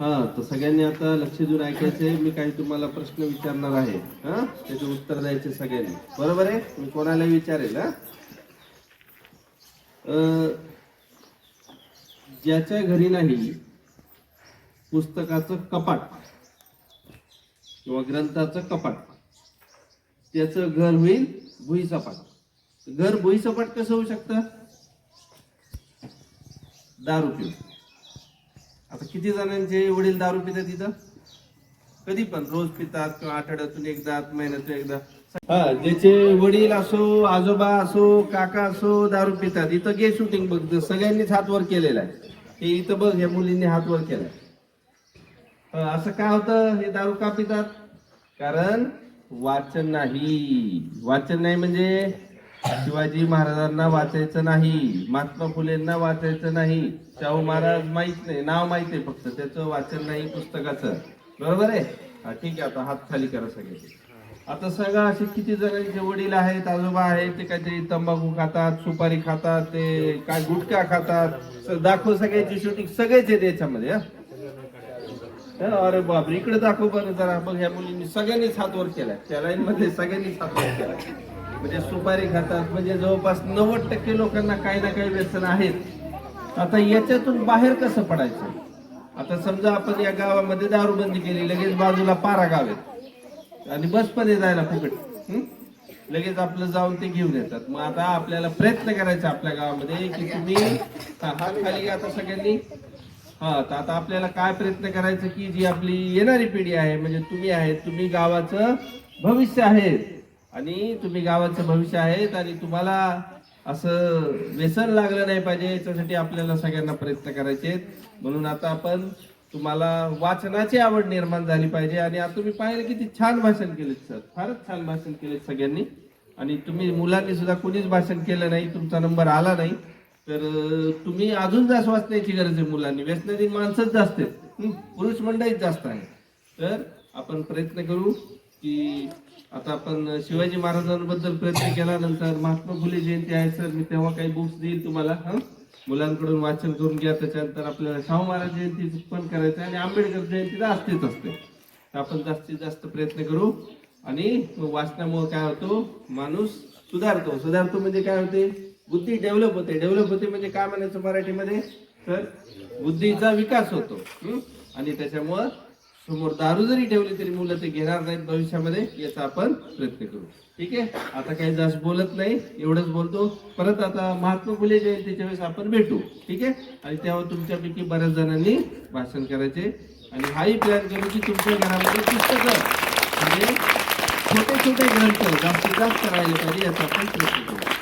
हा तर सगळ्यांनी आता लक्ष देऊन ऐकायचंय. मी काही तुम्हाला प्रश्न विचारणार आहे. हा त्याचे उत्तर द्यायचे सगळ्यांनी. बरोबर आहे? मी कोणालाही विचारेल हा? अं, ज्याच्या घरी नाही पुस्तकाचं कपाट किंवा ग्रंथाचं कपाट त्याचं घर होईल भुईसपाट. घर भुईसपाट कसं होऊ शकतं? दारू पिऊन. आता किती जणांचे वडील दारू पितात तिथं कधी पण रोज पितात किंवा आठवड्यातून एकदा महिन्यातून एकदा. हा ज्याचे वडील असो आजोबा असो काका असो दारू पितात. इथं गे शूटिंग बघ सगळ्यांनीच हात वर केलेला आहे. हे इथं बघ या मुलींनी हात वर केलाय असं काय होतं? हे दारू का पितात? कारण वाचन नाही. वाचन नाही म्हणजे शिवाजी महाराजांना वाचायचं नाही महात्मा फुलेंना वाचायचं नाही शाहू महाराज माहीत नाही नाव माहीत आहे फक्त त्याचं वाचन नाही पुस्तकाचं. बरोबर आहे? हा ठीक आहे आता हात खाली करा सगळे. आता सगळं असे किती जणांचे वडील आहेत आजोबा आहेत ते काहीतरी तंबाखू खातात सुपारी खातात ते काय गुटखा खातात दाखव सगळ्याची शूटिंग सगळेच आहेत याच्यामध्ये हा? अरे बापरे इकडे दाखव बरं जरा बघ ह्या मुलींनी सगळ्यांनीच हात वर केलाय त्या लाईन मध्ये सगळ्यांनीच हात वर केलाय. म्हणजे सुपारी खातात म्हणजे जवळपास नव्वद टक्के लोकांना काही ना काही व्यसन आहेत आता याच्यातून बाहेर कसं पडायचं? आता समजा आपण या गावामध्ये दारूबंदी केली लगेच बाजूला पारा गाव आहेत. आणि बस पण जायला फुकट. लगेच आपलं जाऊन ते घेऊन येतात. मग आता आपल्याला प्रयत्न करायचा आपल्या गावामध्ये की तुम्ही हात खाली आता सगळ्यांनी. हा तर आता आपल्याला काय प्रयत्न करायचं की जी आपली येणारी पिढी आहे म्हणजे तुम्ही आहेत तुम्ही गावाचं भविष्य आहे. आणि तुम्ही गावाचं भविष्य आहेत आणि तुम्हाला असं व्यसन लागलं नाही पाहिजे याच्यासाठी आपल्याला सगळ्यांना प्रयत्न करायचे आहेत. म्हणून आता आपण तुम्हाला वाचनाची आवड निर्माण झाली पाहिजे आणि आता तुम्ही पाहिलं किती छान भाषण केलेत सर. फारच छान भाषण केलेत सगळ्यांनी. आणि तुम्ही मुलांनी सुद्धा कोणीच भाषण केलं नाही तुमचा नंबर आला नाही. तर तुम्ही अजून जास्त वाचण्याची गरज आहे मुलांनी. व्यसनाची माणसंच जास्त आहेत. पुरुष मंडळीच जास्त आहे तर आपण प्रयत्न करू. की आता आपण शिवाजी महाराजांबद्दल प्रयत्न केल्यानंतर महात्मा फुले जयंती आहे सर. मी तेव्हा काही बुक्स देईल तुम्हाला हा? मुलांकडून वाचन करून घ्या. त्याच्यानंतर आपल्याला शाहू महाराज जयंती पण करायचं आहे आणि आंबेडकर जयंती तर असतेच असते. तर आपण जास्तीत जास्त प्रयत्न करू आणि मग वाचनामुळे काय होतो? माणूस सुधारतो. सुधारतो म्हणजे काय होते? बुद्धी डेव्हलप होते. डेव्हलप होते म्हणजे काय म्हणायचं मराठीमध्ये? तर बुद्धीचा विकास होतो आणि त्याच्यामुळं समोर दारू जरी ठेवली तरी मुलं ते घेणार नाहीत भविष्यामध्ये याचा आपण प्रयत्न करू. ठीक आहे? आता काही जास्त बोलत नाही एवढंच बोलतो. परत आता महात्मा फुले जयंतीच्या वेळेस आपण भेटू. ठीक आहे? आणि तेव्हा तुमच्यापैकी बऱ्याच जणांनी भाषण करायचे. आणि हाही प्लॅन करू की तुमच्या घरामध्ये पुस्तकं म्हणजे छोटे छोटे ग्रंथ जास्तीत जास्त करायला पाहिजे याचा आपण प्रयत्न करू.